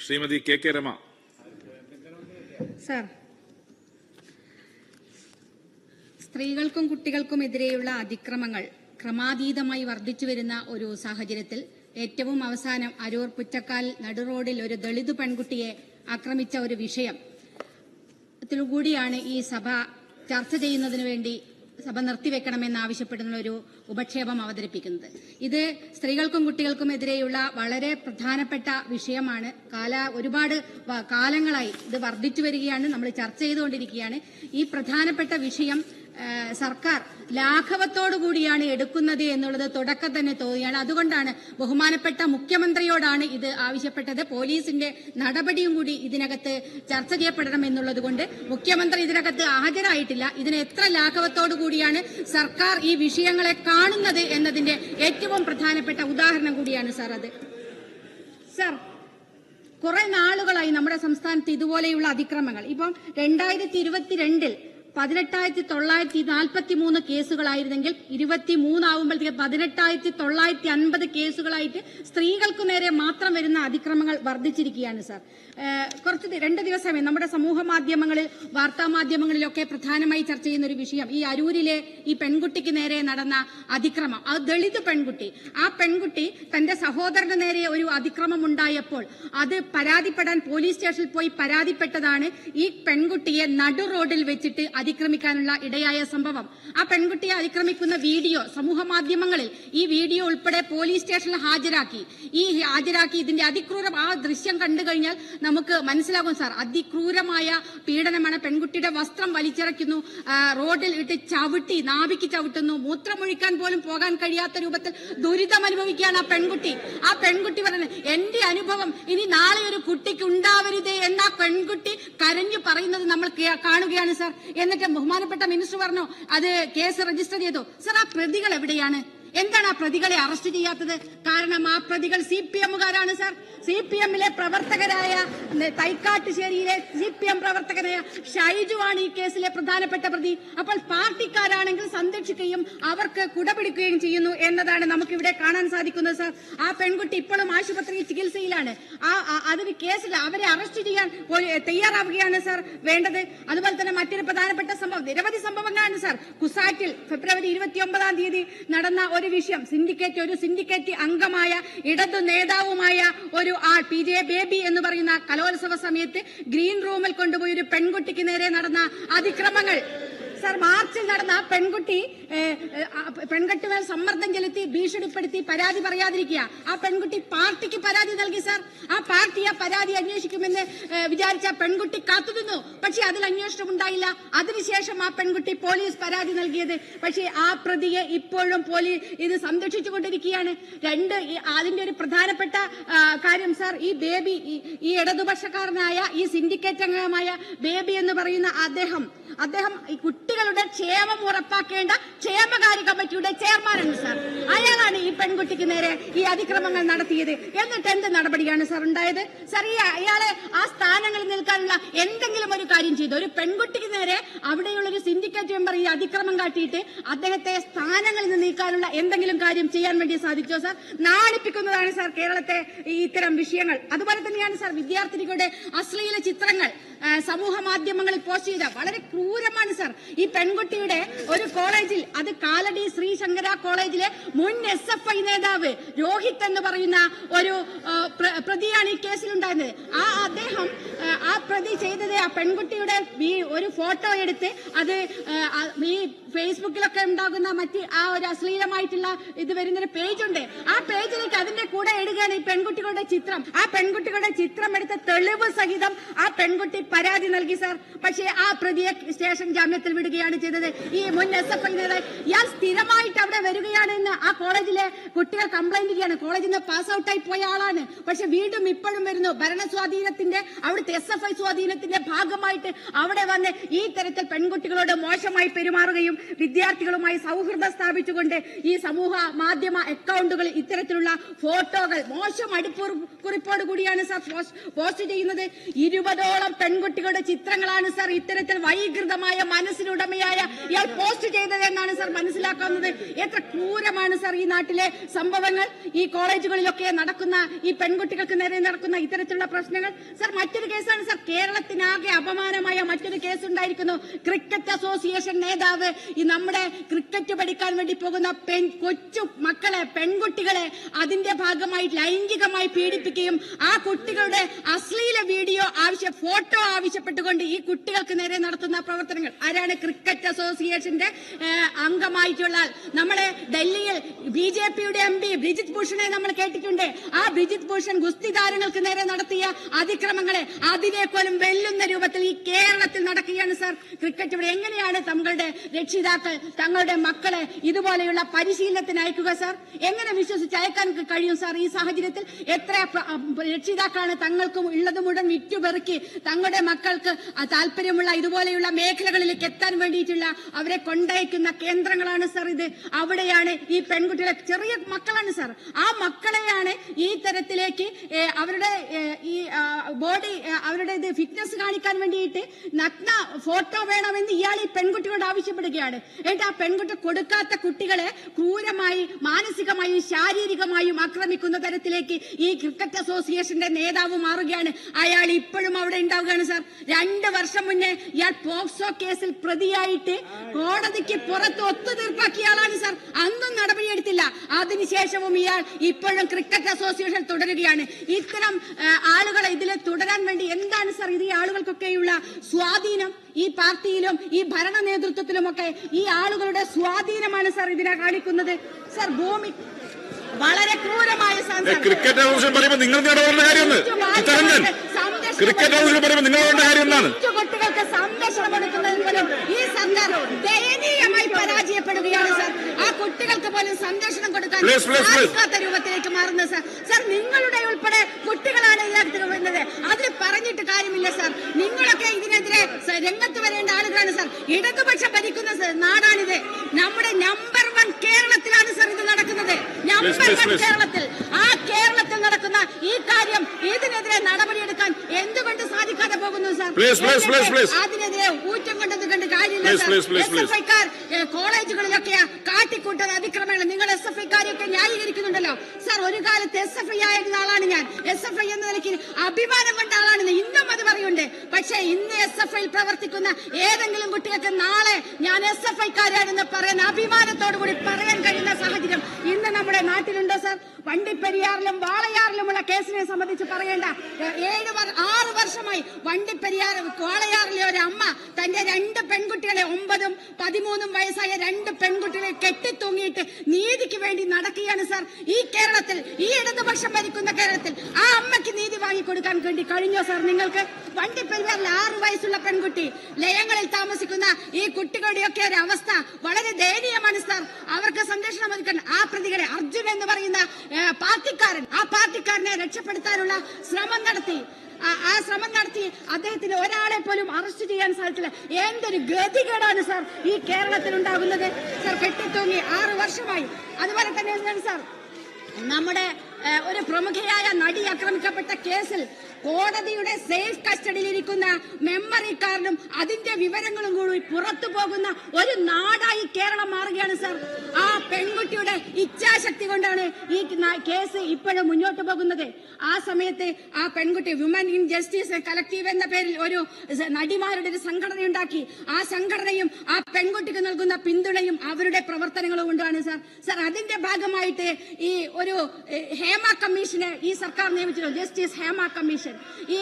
Shrimati K K Rama. Sir സ്ത്രീകൾക്കും കുട്ടികൾക്കും എതിരെയുള്ള അതിക്രമങ്ങൾ ക്രമാതീതമായി വർദ്ധിച്ചു വരുന്ന ഒരു സാഹചര്യത്തിൽ ഏറ്റവും അവസാനം അരൂർ പുറ്റക്കാൽ നടുറോഡിൽ ഒരു ദളിത് പെൺകുട്ടിയെ ആക്രമിച്ച ഒരു വിഷയം. കൂടിയാണ് ഈ സഭ ചർച്ച ചെയ്യുന്നതിനു വേണ്ടി സഭ നിർത്തിവെക്കണമെന്ന് ഒരു ഉപക്ഷേപം അവതരിപ്പിക്കുന്നത്. ഇത് സ്ത്രീകൾക്കും കുട്ടികൾക്കും എതിരെയുള്ള വളരെ പ്രധാനപ്പെട്ട വിഷയമാണ്. കാല ഒരുപാട് കാലങ്ങളായി ഇത് വർദ്ധിച്ചു വരികയാണ് നമ്മൾ ചർച്ച ചെയ്തുകൊണ്ടിരിക്കുകയാണ്. ഈ പ്രധാനപ്പെട്ട വിഷയം സർക്കാർ ലാഘവത്തോടു കൂടിയാണ് എടുക്കുന്നത് എന്നുള്ളത് തുടക്കം തന്നെ തോന്നിയാണ് അതുകൊണ്ടാണ് ബഹുമാനപ്പെട്ട മുഖ്യമന്ത്രിയോടാണ് ഇത് ആവശ്യപ്പെട്ടത്. പോലീസിന്റെ നടപടിയും കൂടി ഇതിനകത്ത് ചർച്ച ചെയ്യപ്പെടണം എന്നുള്ളത് കൊണ്ട് മുഖ്യമന്ത്രി ഇതിനകത്ത് ഹാജരായിട്ടില്ല. ഇതിന് എത്ര ലാഘവത്തോടു കൂടിയാണ് സർക്കാർ ഈ വിഷയങ്ങളെ കാണുന്നത് എന്നതിന്റെ ഏറ്റവും പ്രധാനപ്പെട്ട ഉദാഹരണം കൂടിയാണ് സാർ അത്. സാർ കുറെ നാളുകളായി നമ്മുടെ സംസ്ഥാനത്ത് ഇതുപോലെയുള്ള അതിക്രമങ്ങൾ. ഇപ്പം രണ്ടായിരത്തി ഇരുപത്തിരണ്ടിൽ പതിനെട്ടായിരത്തി തൊള്ളായിരത്തി നാൽപ്പത്തി മൂന്ന് കേസുകളായിരുന്നെങ്കിൽ ഇരുപത്തി മൂന്നാവുമ്പോഴത്തേക്ക് പതിനെട്ടായിരത്തി തൊള്ളായിരത്തി അൻപത് കേസുകളായിട്ട് സ്ത്രീകൾക്കു നേരെ മാത്രം വരുന്ന അതിക്രമങ്ങൾ വർദ്ധിച്ചിരിക്കുകയാണ് സാർ. കുറച്ച് രണ്ട് ദിവസമേ നമ്മുടെ സമൂഹ മാധ്യമങ്ങളിൽ വാർത്താ മാധ്യമങ്ങളിലൊക്കെ പ്രധാനമായി ചർച്ച ചെയ്യുന്ന ഒരു വിഷയം ഈ അരൂരിലെ ഈ പെൺകുട്ടിക്ക് നേരെ നടന്ന അതിക്രമം. ആ ദളിത് പെൺകുട്ടി ആ പെൺകുട്ടി തന്റെ സഹോദരന് നേരെ ഒരു അതിക്രമം ഉണ്ടായപ്പോൾ അത് പരാതിപ്പെടാൻ പോലീസ് സ്റ്റേഷനിൽ പോയി പരാതിപ്പെട്ടതാണ് ഈ പെൺകുട്ടിയെ നടു റോഡിൽ വെച്ചിട്ട് അതിക്രമിക്കാനുള്ള ഇടയായ സംഭവം. ആ പെൺകുട്ടിയെ അതിക്രമിക്കുന്ന വീഡിയോ സമൂഹ മാധ്യമങ്ങളിൽ ഈ വീഡിയോ ഉൾപ്പെടെ പോലീസ് സ്റ്റേഷനിൽ ഹാജരാക്കി. ഈ ഹാജരാക്കി ഇതിന്റെ അതിക്രൂരം ആ ദൃശ്യം കണ്ടു കഴിഞ്ഞാൽ നമുക്ക് മനസ്സിലാകും സാർ. അതിക്രൂരമായ പീഡനമാണ് പെൺകുട്ടിയുടെ വസ്ത്രം വലിച്ചിറക്കുന്നു റോഡിൽ ഇട്ട് ചവിട്ടി നാവിക്ക് ചവിട്ടുന്നു മൂത്രമൊഴിക്കാൻ പോലും പോകാൻ കഴിയാത്ത രൂപത്തിൽ ദുരിതം അനുഭവിക്കുകയാണ് ആ പെൺകുട്ടി. ആ പെൺകുട്ടി പറയുന്നത് എന്റെ അനുഭവം ഇനി നാളെ ഒരു കുട്ടിക്ക് ഉണ്ടാവരുതേ എന്ന പെൺകുട്ടി കരഞ്ഞു പറയുന്നത് നമ്മൾ കാണുകയാണ് സാർ. എന്നിട്ട് ബഹുമാനപ്പെട്ട മിനിസ്റ്റർ പറഞ്ഞു അത് കേസ് രജിസ്റ്റർ ചെയ്തു. സർ ആ പ്രതികൾ എവിടെയാണ്? എന്താണ് ആ പ്രതികളെ അറസ്റ്റ് ചെയ്യാത്തത്? കാരണം ആ പ്രതികൾ സി പി എമ്മുകാരാണ് സാർ. സി പി എമ്മിലെ പ്രവർത്തകരായ തൈക്കാട്ടുശേരിയിലെ സി പി എം പ്രവർത്തകനായ ഷൈജു ആണ് ഈ കേസിലെ പ്രധാനപ്പെട്ട പ്രതി. അപ്പോൾ പാർട്ടിക്കാരാണെങ്കിൽ സംരക്ഷിക്കുകയും അവർക്ക് കുടപിടിക്കുകയും ചെയ്യുന്നു എന്നതാണ് നമുക്ക് ഇവിടെ കാണാൻ സാധിക്കുന്നത് സാർ. ആ പെൺകുട്ടി ഇപ്പോഴും ആശുപത്രിയിൽ ചികിത്സയിലാണ്. ആ ആ- അതിന് കേസിൽ അവരെ അറസ്റ്റ് ചെയ്യാൻ തയ്യാറാവുകയാണ് സാർ വേണ്ടത്. അതുപോലെ തന്നെ മറ്റൊരു പ്രധാനപ്പെട്ട സംഭവം നിരവധി സംഭവങ്ങളാണ് സാർ. കുസാറ്റിൽ ഫെബ്രുവരി ഇരുപത്തിയൊമ്പതാം തീയതി നടന്ന ഒരു വിഷയം സിൻഡിക്കേറ്റ് ഒരു സിൻഡിക്കേറ്റ് അംഗമായ ഇടതു നേതാവുമായ ഒരു ആൾ പി ജെ ബേബി എന്ന് പറയുന്ന കലോത്സവ സമയത്ത് ഗ്രീൻ റൂമിൽ കൊണ്ടുപോയി ഒരു പെൺകുട്ടിക്ക് നേരെ നടന്ന അതിക്രമങ്ങൾ. സാർ മാർച്ചിൽ നടന്ന പെൺകുട്ടി പെൺകുട്ടികൾ സമ്മർദ്ദം ചെലുത്തി ഭീഷണിപ്പെടുത്തി പരാതി പറയാതിരിക്കുക. ആ പെൺകുട്ടി പാർട്ടിക്ക് പരാതി നൽകി സാർ. ആ പാർട്ടി ആ പരാതി അന്വേഷിക്കുമെന്ന് വിചാരിച്ച പെൺകുട്ടി കാത്തുനിന്നു. പക്ഷെ അതിൽ അന്വേഷണം ഉണ്ടായില്ല. അതിനുശേഷം ആ പെൺകുട്ടി പോലീസ് പരാതി നൽകിയത്. പക്ഷേ ആ പ്രതിയെ ഇപ്പോഴും പോലീസ് ഇത് സംരക്ഷിച്ചുകൊണ്ടിരിക്കുകയാണ്. രണ്ട് അതിന്റെ ഒരു പ്രധാനപ്പെട്ട കാര്യം സാർ ഈ ബേബി ഈ- ഇടതുപക്ഷക്കാരനായ ഈ സിൻഡിക്കേറ്റ് അംഗമായ ബേബി എന്ന് പറയുന്ന അദ്ദേഹം അദ്ദേഹം ഈ കുട്ടികളുടെ ക്ഷേമം ഉറപ്പാക്കേണ്ട ക്ഷേമകാര്യ കമ്മിറ്റിയുടെ ചെയർമാനാണ് സാർ. അയാളാണ് ഈ പെൺകുട്ടിക്ക് നേരെ ഈ അതിക്രമങ്ങൾ നടത്തിയത്. എന്നിട്ട് എന്ത് നടപടിയാണ് സാർ ഉണ്ടായത്? സാർ ഈ അയാളെ ആ സ്ഥാനങ്ങളിൽ നിൽക്കാനുള്ള എന്തെങ്കിലും ഒരു കാര്യം ചെയ്തു. ഒരു പെൺകുട്ടിക്ക് നേരെ അവിടെയുള്ള ഒരു സിൻഡിക്കേറ്റ് മെമ്പർ ഈ അതിക്രമം കാട്ടിയിട്ട് അദ്ദേഹത്തെ സ്ഥാനങ്ങളിൽ നിന്ന് നീക്കാനുള്ള എന്തെങ്കിലും കാര്യം ചെയ്യാൻ വേണ്ടി സാധിച്ചോ സാർ? നാണിപ്പിക്കുന്നതാണ് സാർ കേരളത്തെ ഇത്തരം വിഷയങ്ങൾ. അതുപോലെ തന്നെയാണ് സാർ വിദ്യാർത്ഥിനികളുടെ അശ്ലീല ചിത്രങ്ങൾ സമൂഹ മാധ്യമങ്ങളിൽ പോസ്റ്റ് ചെയ്ത വളരെ ക്രൂരമാണ് സാർ. ഈ പെൺകുട്ടിയുടെ ഒരു കോളേജിൽ അത് കാലടി ശ്രീശങ്കര കോളേജിലെ മുൻ എസ് എഫ് ഐ നേതാവ് രോഹിത് എന്ന് പറയുന്ന ഒരു പ്രതിയാണ് ഈ കേസിലുണ്ടായിരുന്നത്. ആ അദ്ദേഹം ആ, പ്രതി ചെയ്തത് ആ പെൺകുട്ടിയുടെ ഒരു ഫോട്ടോ എടുത്ത് അത് ഈ ഫേസ്ബുക്കിലൊക്കെ ഉണ്ടാകുന്ന മറ്റ് ആ ഒരു അശ്ലീലമായിട്ടുള്ള ഇത് വരുന്നൊരു പേജുണ്ട്. ആ പേജിലേക്ക് അതിന്റെ കൂടെ ഇടുകയാണ് ഈ പെൺകുട്ടികളുടെ ചിത്രം. ആ പെൺകുട്ടികളുടെ ചിത്രം എടുത്ത തെളിവ് സഹിതം ആ പെൺകുട്ടി പരാതി നൽകി സാർ പക്ഷേ ആ പ്രതിയെ സ്റ്റേഷൻ ജാമ്യത്തിൽ വിടുകയാണ് ചെയ്തത്. ഈ മുൻ എസ് എഫ് ഐ നേതാവ് ഇയാൾ സ്ഥിരമായിട്ട് അവിടെ വരികയാണെന്ന് ആ കോളേജിലെ കുട്ടികൾ കംപ്ലൈന്റ് ചെയ്യാണ് കോളേജിൽ നിന്ന് പാസ് ഔട്ടായി പോയ ആളാണ്. പക്ഷെ വീണ്ടും ഇപ്പോഴും വരുന്നു. ഭരണസ്വാധീനത്തിന്റെ അവിടുത്തെ എസ് എഫ് ഐ സ്വാധീനത്തിന്റെ ഭാഗമായിട്ട് അവിടെ വന്ന് ഈ തരത്തിൽ പെൺകുട്ടികളോട് മോശമായി പെരുമാറുകയും വിദ്യാർത്ഥികളുമായി സൗഹൃദം സ്ഥാപിച്ചുകൊണ്ട് ഈ സമൂഹ മാധ്യമ അക്കൗണ്ടുകളിൽ ഇത്തരത്തിലുള്ള ഫോട്ടോകൾ മോശം അടുപ്പ് കുറിപ്പോട് കൂടിയാണ് സാർ പോസ്റ്റ് ചെയ്യുന്നത്. ഇരുപതോളം പെൺകുട്ടികളുടെ ചിത്രങ്ങളാണ് സാർ ഇത്തരത്തിൽ വൈകൃതമായ മനസ്സിനുടമയായ ഇയാൾ പോസ്റ്റ് ചെയ്തത് എന്നാണ് സാർ മനസ്സിലാക്കാവുന്നത് എത്ര ക്രൂരമാണ് സാർ ഈ നാട്ടിലെ സംഭവങ്ങൾ. ഈ കോളേജുകളിലൊക്കെ നടക്കുന്ന ഈ പെൺകുട്ടികൾക്ക് നേരെ നടക്കുന്ന ഇത്തരത്തിലുള്ള പ്രശ്നങ്ങൾ. സാർ മറ്റൊരു കേസാണ് സാർ കേരളത്തിനാകെ അപമാനമായ മറ്റൊരു കേസ് ഉണ്ടായിരിക്കുന്നു ക്രിക്കറ്റ് അസോസിയേഷൻ നേതാവ് ഈ നമ്മുടെ ക്രിക്കറ്റ് പഠിക്കാൻ വേണ്ടി പോകുന്ന പെൺ കൊച്ചു മക്കളെ പെൺകുട്ടികളെ അതിന്റെ ഭാഗമായി ലൈംഗികമായി പീഡിപ്പിക്കുകയും ആ കുട്ടികളുടെ അശ്ലീല വീഡിയോ ആവശ്യ ഫോട്ടോ ആവശ്യപ്പെട്ടുകൊണ്ട് ഈ കുട്ടികൾക്ക് നേരെ നടത്തുന്ന പ്രവർത്തനങ്ങൾ. ആരാണ് ക്രിക്കറ്റ് അസോസിയേഷന്റെ അംഗമായിട്ടുള്ള നമ്മളെ ഡൽഹിയിൽ ബി ജെ പിയുടെ എം പി ബ്രിജിത് ഭൂഷണെ നമ്മൾ കേട്ടിട്ടുണ്ട്. ആ ബ്രിജിത് ഭൂഷൺ ഗുസ്തി താരങ്ങൾക്ക് നേരെ നടത്തിയ അതിക്രമങ്ങളെ അതിനേക്കാളും വെല്ലുന്ന രൂപത്തിൽ ഈ കേരളത്തിൽ നടക്കുകയാണ് സർ. ക്രിക്കറ്റ് ഇവിടെ എങ്ങനെയാണ് തങ്ങളുടെ രക്ഷിതാക്കൾ തങ്ങളുടെ മക്കളെ ഇതുപോലെയുള്ള പരിശീലനത്തിന് അയക്കുക സാർ. എങ്ങനെ വിശ്വസിച്ച് അയക്കാൻ കഴിയും സാർ ഈ സാഹചര്യത്തിൽ? എത്ര രക്ഷിതാക്കളാണ് തങ്ങൾക്കും ഉള്ളത് മുഴുവൻ വിറ്റുപെറുക്കി തങ്ങളുടെ മക്കൾക്ക് താല്പര്യമുള്ള ഇതുപോലെയുള്ള മേഖലകളിലേക്ക് എത്താൻ വേണ്ടിയിട്ടുള്ള അവരെ കൊണ്ടയക്കുന്ന കേന്ദ്രങ്ങളാണ് സാർ ഇത്. അവിടെയാണ് ഈ പെൺകുട്ടികളെ ചെറിയ മക്കളാണ് സാർ. ആ മക്കളെയാണ് ഈ തരത്തിലേക്ക് അവരുടെ ഈ ബോഡി അവരുടെ ഇത് ഫിറ്റ്നസ് കാണിക്കാൻ വേണ്ടിയിട്ട് നഗ്ന ഫോട്ടോ വേണമെന്ന് ഇയാൾ ഈ പെൺകുട്ടിയോട് ആവശ്യപ്പെടുകയാണ്. എന്നിട്ട് ആ പെൺകുട്ടി കൊടുക്കാത്ത കുട്ടികളെ ക്രൂരമായി മാനസികമായും ശാരീരികമായും ആക്രമിക്കുന്ന തരത്തിലേക്ക് ഈ ക്രിക്കറ്റ് അസോസിയേഷന്റെ നേതാവ് മാറുകയാണ്. അയാൾ ഇപ്പോഴും അവിടെ ഉണ്ടാവുകയാണ് സാർ. രണ്ട് വർഷം മുന്നേ ഇയാൾ പോക്സോ കേസിൽ പ്രതിയായിട്ട് കോടതിക്ക് പുറത്ത് ഒത്തുതീർപ്പാക്കിയ ആളാണ് സാർ. അന്നും നടപടിയെടുത്തില്ല. അതിനുശേഷവും ഇയാൾ ഇപ്പോഴും ക്രിക്കറ്റ് അസോസിയേഷൻ തുടരുകയാണ്. ഇത്തരം ആളുകളെ ഇതിൽ തുടരാൻ വേണ്ടി എന്താണ് സാർ ഇത് ഈ ആളുകൾക്കൊക്കെയുള്ള സ്വാധീനം? ഈ പാർട്ടിയിലും ഈ ഭരണ നേതൃത്വത്തിലുമൊക്കെ ഈ ആളുകളുടെ സ്വാധീനമാണ് സാർ ഇതിനെ കാണിക്കുന്നത്. സർ ഭൂമി വളരെ ക്രൂരമായ. ക്രിക്കറ്റ് പറയുമ്പോൾ നിങ്ങൾ ക്രിക്കറ്റ് പറയുമ്പോൾ നിങ്ങൾ ഇടപെടേണ്ട കാര്യം എന്താണ്? കൊച്ചു കുട്ടികൾക്ക് സംരക്ഷണം കൊടുക്കുന്നതിൽ പോലും ഈ സർക്കാർ ദയനീയമായി പരാജയപ്പെടുകയാണ്. കുട്ടികൾക്ക് പോലും സന്ദേശം കൊടുക്കാൻ ആത്മാർത്ഥ. സാധിക്കാത്ത രൂപത്തിലേക്ക് മാറുന്നത് സാർ. സാർ നിങ്ങളുടെ ഉൾപ്പെടെ കുട്ടികളാണ് ഇതിനകത്ത് വരുന്നത് അതിൽ പറഞ്ഞിട്ട് കാര്യമില്ല സാർ. നിങ്ങളൊക്കെ ഇതിനെതിരെ രംഗത്ത് വരേണ്ട ആളുകളാണ് സാർ. ഇടതുപക്ഷം ഭരിക്കുന്ന നാടാണിത്. നമ്മുടെ നമ്പർ വൺ കേരളത്തിലാണ് സാർ ഇത് നടക്കുന്നത്. നമ്പർ വൺ കേരളത്തിൽ. ആ കേരളത്തിൽ നടക്കുന്ന ഈ കാര്യം ഇതിനെതിരെ നടപടിയെടുക്കാൻ എന്തുകൊണ്ട് സാധിക്കാതെ പോകുന്നു സാർ. അതിനെതിരെ ഊറ്റം കൊണ്ടത് കണ്ട് കാര്യമില്ല sir please, please, S please. F ഐക്കാർ കോളേജുകളിലൊക്കെ കാട്ടിക്കൂട്ടുന്ന അതിക്രമങ്ങൾ ഐക്കാരെയൊക്കെ ന്യായീകരിക്കുന്നുണ്ടല്ലോ. സാർ ഒരു കാലത്ത് എസ് എഫ് ഐ ആയിരുന്ന ആളാണ് ഞാൻ. എസ് എഫ് ഐ എന്ന നിലയ്ക്ക് അഭിമാനം കൊണ്ട ആളാണ് ഇന്നും അത് പറയുന്നുണ്ട്. പക്ഷേ ഇന്ന് എസ് എഫ് ഐയിൽ പ്രവർത്തിക്കുന്ന ഏതെങ്കിലും കുട്ടികൾക്ക് നാളെ ഞാൻ എസ് എഫ് ഐക്കാരാണെന്ന് പറയാൻ അഭിമാനത്തോടു കൂടി പറയാൻ കഴിയുന്ന സാഹചര്യം ഇന്ന് നമ്മുടെ നാട്ടിലുണ്ടോ സാർ വണ്ടിപ്പെരിയാറിലും വാളയാറിലുമുള്ള കേസിനെ സംബന്ധിച്ച് പറയേണ്ട ഏഴ് ആറ് വർഷമായി വണ്ടിപ്പെരിയാർ വാളയാറിലെ ഒരു അമ്മ തന്റെ രണ്ട് പെൺകുട്ടികളെ ഒമ്പതും പതിമൂന്നും വയസ്സായ രണ്ട് പെൺകുട്ടികളെ കെട്ടിത്തൂങ്ങിയിട്ട് നീതിക്ക് വേണ്ടി നടക്കുകയാണ് സാർ ഈ കേരളത്തിൽ ഈ ഇടതുപക്ഷം ഭരിക്കുന്ന കേരളത്തിൽ ആ അമ്മയ്ക്ക് നീതി വാങ്ങിക്കൊടുക്കാൻ വേണ്ടി കഴിഞ്ഞോ സാർ നിങ്ങൾക്ക്? വണ്ടിപ്പെരിയാറിൽ ആറു വയസ്സുള്ള പെൺകുട്ടി ലയങ്ങളിൽ താമസിക്കുന്ന ഈ കുട്ടികളുടെയൊക്കെ ഒരു അവസ്ഥ വളരെ ദയനീയമാണ് സർ അവർക്ക് സംരക്ഷണം ഒതുക്കാൻ ആ പ്രതികളെ അർജുൻ എന്ന് പറയുന്ന പാർട്ടിക്കാരൻ ആ പാർട്ടിക്കാരനെ രക്ഷപ്പെടുത്താനുള്ള ശ്രമം നടത്തി. ആ- ശ്രമം നടത്തി അദ്ദേഹത്തിന് ഒരാളെ പോലും അറസ്റ്റ് ചെയ്യാൻ സാധിച്ചില്ല. എന്തൊരു ഗതികേടാണ് സാർ ഈ കേരളത്തിൽ ഉണ്ടാകുന്നത്. സാർ കെട്ടിത്തൂങ്ങി ആറു വർഷമായി. അതുപോലെ തന്നെ സാർ നമ്മുടെ ഒരു പ്രമുഖയായ നടി ആക്രമിക്കപ്പെട്ട കേസിൽ കോടതിയുടെ സേഫ് കസ്റ്റഡിയിലിരിക്കുന്ന മെമ്മറി കാർഡും അതിന്റെ വിവരങ്ങളും കൂടി പുറത്തു പോകുന്ന ഒരു നാടായി കേരളം മാറുകയാണ് സർ ആ പെൺകുട്ടിയുടെ ഇച്ഛാശക്തി കൊണ്ടാണ് ഈ കേസ് ഇപ്പോഴും മുന്നോട്ട് പോകുന്നത്. ആ സമയത്ത് ആ പെൺകുട്ടി വുമൻ ഇൻ ജസ്റ്റിസ് കളക്റ്റീവ് എന്ന പേരിൽ ഒരു നടിമാരുടെ ഒരു സംഘടന ഉണ്ടാക്കി ആ സംഘടനയും ആ പെൺകുട്ടിക്ക് നൽകുന്ന പിന്തുണയും അവരുടെ പ്രവർത്തനങ്ങളും കൊണ്ടാണ് സർ സർ അതിന്റെ ഭാഗമായിട്ട് ഈ ഒരു ഹേമ കമ്മീഷനെ ഈ സർക്കാർ നിയമിച്ചിട്ടുണ്ട് ജസ്റ്റിസ് ഹേമ കമ്മീഷൻ. ഈ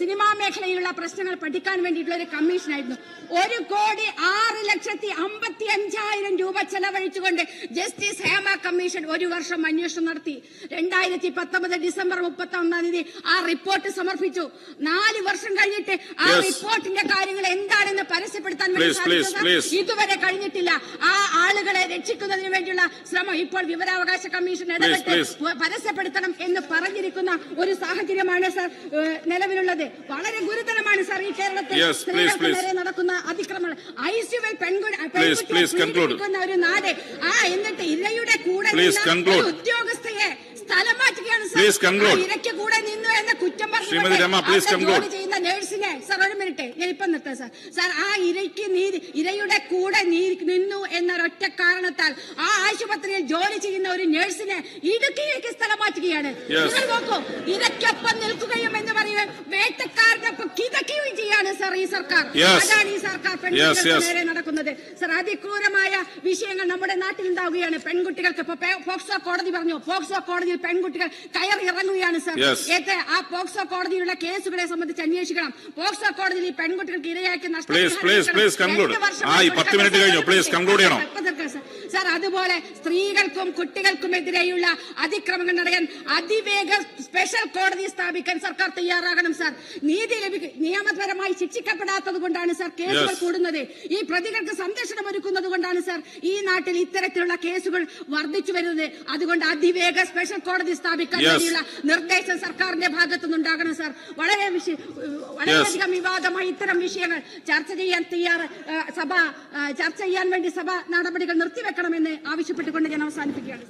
സിനിമാ മേഖലയിലുള്ള പ്രശ്നങ്ങൾ പഠിക്കാൻ വേണ്ടിയിട്ടുള്ള ഒരു കമ്മീഷനായിരുന്നു. ഒരു കോടി ആറ് ലക്ഷത്തി അമ്പത്തി അഞ്ചായിരം രൂപ ചെലവഴിച്ചുകൊണ്ട് ജസ്റ്റിസ് ഹേമ കമ്മീഷൻ ഒരു വർഷം അന്വേഷണം നടത്തി. രണ്ടായിരത്തി പത്തൊമ്പത് ഡിസംബർ മുപ്പത്തി ഒന്നാം തീയതി ആ റിപ്പോർട്ട് സമർപ്പിച്ചു. നാല് വർഷം കഴിഞ്ഞിട്ട് ആ റിപ്പോർട്ടിന്റെ കാര്യങ്ങൾ എന്താണെന്ന് പരസ്യപ്പെടുത്താൻ വേണ്ടി സാധിച്ചത് ഇതുവരെ കഴിഞ്ഞിട്ടില്ല. ആ ആളുകളെ രക്ഷിക്കുന്നതിന് വേണ്ടിയുള്ള ശ്രമം ഇപ്പോൾ വിവരാവകാശ കമ്മീഷൻ ഇടപെട്ട്. പരസ്യപ്പെടുത്തണം എന്ന് പറഞ്ഞിരിക്കുന്ന ഒരു സാഹചര്യമാണ് സാർ. നിലവിലുള്ളത് വളരെ ഗുരുതരമാണ് സാർ ഈ കേരളത്തിൽ Yes, സ്ത്രീകൾക്ക് നേരെ നടക്കുന്ന അതിക്രമങ്ങൾ. ഐസിയുവിൽ പെൺകുട്ടി Please, please ഒരു നാട്. ആ എന്നിട്ട് ഇരയുടെ കൂടെ ഉദ്യോഗസ്ഥയെ സ്ഥലം മാറ്റുകയാണ് ഇരയ്ക്ക് കൂടെ നിന്നു എന്ന കുറ്റം പറഞ്ഞു. ജോലി സാർ ഞാൻ ഇപ്പം നിർത്താം സാർ. സാർ ആ ഇരയ്ക്ക് നീതി ഇരയുടെ കൂടെ നീ നിന്നു എന്നൊരൊറ്റ കാരണത്താൽ ആ ആശുപത്രിയിൽ ജോലി ചെയ്യുന്ന ഒരു നഴ്സിനെ ഇടുക്കിയിലേക്ക് സ്ഥലം മാറ്റുകയാണ്. നിങ്ങൾ നോക്കൂ ഇരയ്ക്കൊപ്പം നിൽക്കുകയും എന്ന് പറയുന്നത് വേട്ടക്കാരനൊപ്പം കിതക്കുകയും ചെയ്യാണ് സാർ ഈ സർക്കാർ. അതാണ് ഈ സർക്കാർ പെൺകുട്ടികൾക്ക് നേരെ നടക്കുന്നത്. സാർ അതിക്രൂരമായ വിഷയങ്ങൾ നമ്മുടെ നാട്ടിൽ ഉണ്ടാവുകയാണ് പെൺകുട്ടികൾക്ക് ഇപ്പൊ പോക്സോ കോടതി പറഞ്ഞു. പോക്സോ കോടതിയിൽ പെൺകുട്ടികൾ കയറി ഇറങ്ങുകയാണ് സാർ. ആ പോക്സോ കോടതിയിലുള്ള കേസുകളെ സംബന്ധിച്ച് അന്വേഷിക്കണം. പോക്സോ കോടതിയിൽ ഈ പെൺകുട്ടികൾക്ക് ഇരയാക്കി പ്ലീസ് പ്ലീസ് പ്ലീസ് കൺക്ലൂഡ്. ആ, ഈ പത്ത് മിനിറ്റ് കഴിഞ്ഞു. പ്ലീസ് കൺക്ലൂഡ് ചെയ്യണം. ഇപ്പൊ തീർക്കാം സാർ. സാർ അതുപോലെ സ്ത്രീകൾക്കും കുട്ടികൾക്കും കുട്ടികൾക്കുമെതിരെയുള്ള അതിക്രമങ്ങൾ നടക്കാൻ അതിവേഗ സ്പെഷ്യൽ കോടതി സ്ഥാപിക്കാൻ സർക്കാർ തയ്യാറാകണം സാർ നീതി ലഭിക്കും നിയമപരമായി ശിക്ഷിക്കപ്പെടാത്തത് കൊണ്ടാണ് സാർ കേസുകൾ കൂടുന്നത്. ഈ പ്രതികൾക്ക് സംരക്ഷണം ഒരുക്കുന്നത് കൊണ്ടാണ് സാർ ഈ നാട്ടിൽ ഇത്തരത്തിലുള്ള കേസുകൾ വർദ്ധിച്ചു വരുന്നത്. അതുകൊണ്ട് അതിവേഗ സ്പെഷ്യൽ കോടതി സ്ഥാപിക്കാൻ വേണ്ടിയുള്ള നിർദ്ദേശം സർക്കാരിന്റെ ഭാഗത്തുനിന്നുണ്ടാകണം സാർ വളരെ വളരെയധികം വിവാദമായി ഇത്തരം വിഷയങ്ങൾ ചർച്ച ചെയ്യാൻ തയ്യാറ് സഭ ചർച്ച ചെയ്യാൻ വേണ്ടി സഭ നടപടികൾ നിർത്തിവെക്കണമെന്ന് ആവശ്യപ്പെട്ടുകൊണ്ട് ഞാൻ അവസാനിപ്പിക്കുകയാണ്.